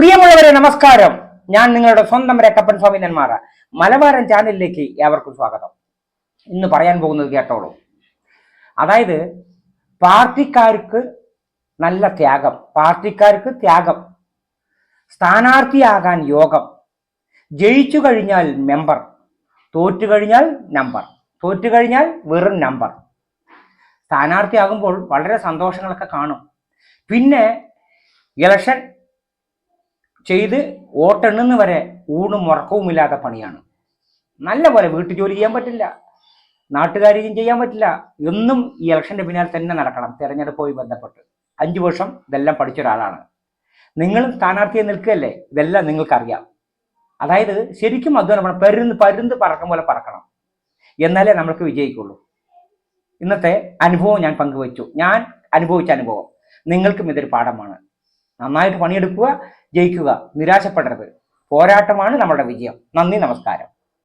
പ്രിയമുള്ളവരെ നമസ്കാരം. ഞാൻ നിങ്ങളുടെ സ്വന്തം രക്കപ്പൻ സ്വാമിനന്മാർ മലബാരൻ ചാനലിലേക്ക് ഏവർക്കും സ്വാഗതം. ഇന്ന് പറയാൻ പോകുന്നത് കേട്ടോളൂ. അതായത് പാർട്ടിക്കാർക്ക് നല്ല ത്യാഗം പാർട്ടിക്കാർക്ക് ത്യാഗം സ്ഥാനാർത്ഥിയാകാൻ യോഗം ജയിച്ചു കഴിഞ്ഞാൽ മെമ്പർ തോറ്റു കഴിഞ്ഞാൽ നമ്പർ തോറ്റു കഴിഞ്ഞാൽ വെറും നമ്പർ. സ്ഥാനാർത്ഥിയാകുമ്പോൾ വളരെ സന്തോഷങ്ങളൊക്കെ കാണും. പിന്നെ ഇലക്ഷൻ ചെയ്ത് ഓട്ടെണ്ണുന്ന വരെ ഊണും ഉറക്കവുമില്ലാത്ത പണിയാണ്. നല്ല പോലെ വീട്ടു ജോലി ചെയ്യാൻ പറ്റില്ല. നാട്ടുകാരിയും ചെയ്യാൻ പറ്റില്ല. എന്നും ഈ ഇലക്ഷന്റെ പിന്നാലെ തന്നെ നടക്കണം. തെരഞ്ഞെടുപ്പുമായി ബന്ധപ്പെട്ട്. അഞ്ചു വർഷം ഇതെല്ലാം പഠിച്ച ഒരാളാണ്. നിങ്ങളും സ്ഥാനാർത്ഥിയെ നിൽക്കുകയല്ലേ? ഇതെല്ലാം നിങ്ങൾക്കറിയാം. അതായത് ശരിക്കും അധ്വാനം പരുന്ന് പരുന്ന് പറക്കും പോലെ പറക്കണം. എന്നാലേ നമ്മൾക്ക് വിജയിക്കുള്ളൂ. ഇന്നത്തെ അനുഭവം ഞാൻ പങ്കുവച്ചു. ഞാൻ അനുഭവിച്ച അനുഭവം. നിങ്ങൾക്കും ഇതൊരു പാഠമാണ്. നന്നായിട്ട് പണിയെടുക്കുക ജയിക്കുക നിരാശപ്പെടരുത്. പോരാട്ടമാണ് നമ്മുടെ വിജയം. നന്ദി നമസ്കാരം.